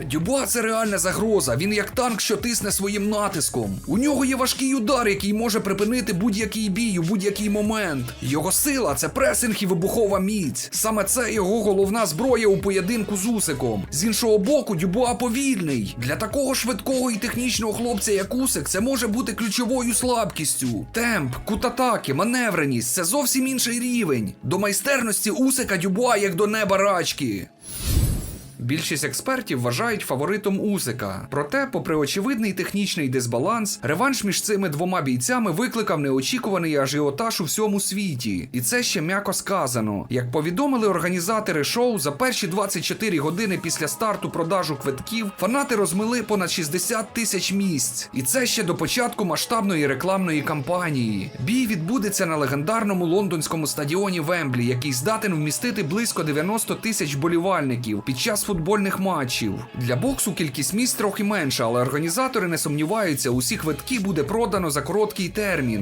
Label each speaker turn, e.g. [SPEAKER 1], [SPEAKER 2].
[SPEAKER 1] Дюбуа це реальна загроза. Він як танк, що тисне своїм натиском. У нього є важкий удар, який може припинити будь-який бій у будь-який момент. Його сила це пресинг і вибухова міць. Саме це його головна зброя у поєдинку з Усиком. З іншого боку, Дюбуа повільний. Для такого швидкого і технічного хлопця, як Усик, це може бути ключовою слабкістю. Темп, кут атаки, маневреність це зовсім інший рівень. До майстерності Усика Дюбуа як до неба рачки. Більшість експертів вважають фаворитом Усика. Проте, попри очевидний технічний дисбаланс, реванш між цими двома бійцями викликав неочікуваний ажіотаж у всьому світі. І це ще м'яко сказано. Як повідомили організатори шоу, за перші 24 години після старту продажу квитків фанати розмили понад 60 тисяч місць. І це ще до початку масштабної рекламної кампанії. Бій відбудеться на легендарному лондонському стадіоні Вемблі, який здатен вмістити близько 90 тисяч болівальників під час футбольних матчів. Для боксу кількість місць трохи менша, але організатори не сумніваються, усі квитки буде продано за короткий термін.